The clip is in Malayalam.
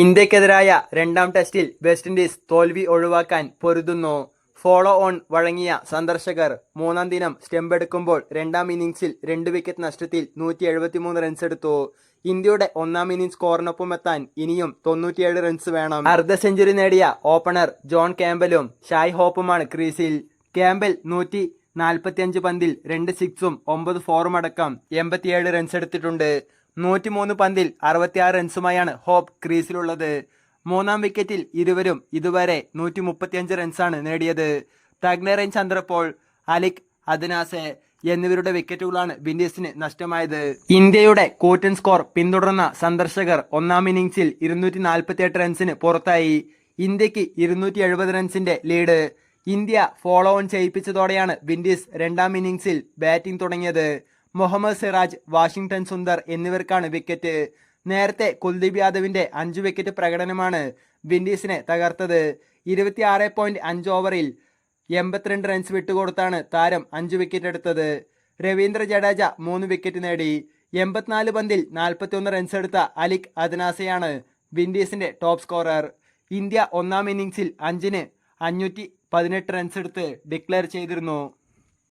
ഇന്ത്യക്കെതിരായ രണ്ടാം ടെസ്റ്റിൽ വെസ്റ്റ് ഇൻഡീസ് തോൽവി ഒഴിവാക്കാൻ പൊരുതുന്നു. ഫോളോ ഓൺ വഴങ്ങിയ സന്ദർശകർ മൂന്നാം ദിനം സ്റ്റെമ്പ് എടുക്കുമ്പോൾ രണ്ടാം ഇന്നിംഗ്സിൽ രണ്ട് വിക്കറ്റ് നഷ്ടത്തിൽ നൂറ്റി എഴുപത്തിമൂന്ന് റൺസ് എടുത്തു. ഇന്ത്യയുടെ ഒന്നാം ഇന്നിംഗ്സ് സ്കോറിനൊപ്പം എത്താൻ ഇനിയും തൊണ്ണൂറ്റിയേഴ് റൺസ് വേണം. അർദ്ധ സെഞ്ചുറി നേടിയ ഓപ്പണർ ജോൺ ക്യാമ്പലും ഷായ് ഹോപ്പുമാണ് ക്രീസിൽ. ക്യാമ്പൽ നൂറ്റി നാൽപ്പത്തിയഞ്ച് പന്തിൽ രണ്ട് സിക്സും ഒമ്പത് ഫോറും അടക്കം എൺപത്തിയേഴ് റൺസ് എടുത്തിട്ടുണ്ട്. നൂറ്റിമൂന്ന് പന്തിൽ അറുപത്തിയാറ് റൺസുമായാണ് ഹോപ്പ് ക്രീസിലുള്ളത്. മൂന്നാം വിക്കറ്റിൽ ഇരുവരും ഇതുവരെ നൂറ്റി മുപ്പത്തിയഞ്ച് റൺസാണ് നേടിയത്. തഗ്നറൻ ചന്ദ്രപോൾ അലിക് അദനാസെ എന്നിവരുടെ വിക്കറ്റുകളാണ് വിൻഡീസിന് നഷ്ടമായത്. ഇന്ത്യയുടെ കൂറ്റൻ സ്കോർ പിന്തുടർന്ന സന്ദർശകർ ഒന്നാം ഇന്നിംഗ്സിൽ ഇരുന്നൂറ്റി നാൽപ്പത്തിയെട്ട് റൺസിന് പുറത്തായി. ഇന്ത്യയ്ക്ക് ഇരുന്നൂറ്റി എഴുപത് റൺസിന്റെ ലീഡ്. ഇന്ത്യ ഫോളോ ഓൺ ചെയ്യിപ്പിച്ചതോടെയാണ് വിൻഡീസ് രണ്ടാം ഇന്നിംഗ്സിൽ ബാറ്റിംഗ് തുടങ്ങിയത്. മുഹമ്മദ് സിറാജ് വാഷിംഗ്ടൺ സുന്ദർ എന്നിവർക്കാണ് വിക്കറ്റ് നേരത്തെ കുൽദീപ് യാദവിന്റെ അഞ്ച് വിക്കറ്റ് പ്രകടനമാണ് വിൻഡീസിനെ തകർത്തത്. ഇരുപത്തിയാറ് പോയിന്റ് അഞ്ച് ഓവറിൽ എൺപത്തിരണ്ട് റൺസ് വിട്ടുകൊടുത്താണ് താരം അഞ്ച് വിക്കറ്റ് എടുത്തത്. രവീന്ദ്ര ജഡേജ മൂന്ന് വിക്കറ്റ് നേടി. എൺപത്തിനാല് പന്തിൽ നാൽപ്പത്തിയൊന്ന് റൺസ് എടുത്ത അലിക് അദ്നാസയാണ് വിൻഡീസിന്റെ ടോപ്പ് സ്കോറർ ഇന്ത്യ ഒന്നാം ഇന്നിംഗ്സിൽ അഞ്ചിന് അഞ്ഞൂറ്റി പതിനെട്ട് റൺസ് എടുത്ത് ഡിക്ലെയർ ചെയ്തിരുന്നു.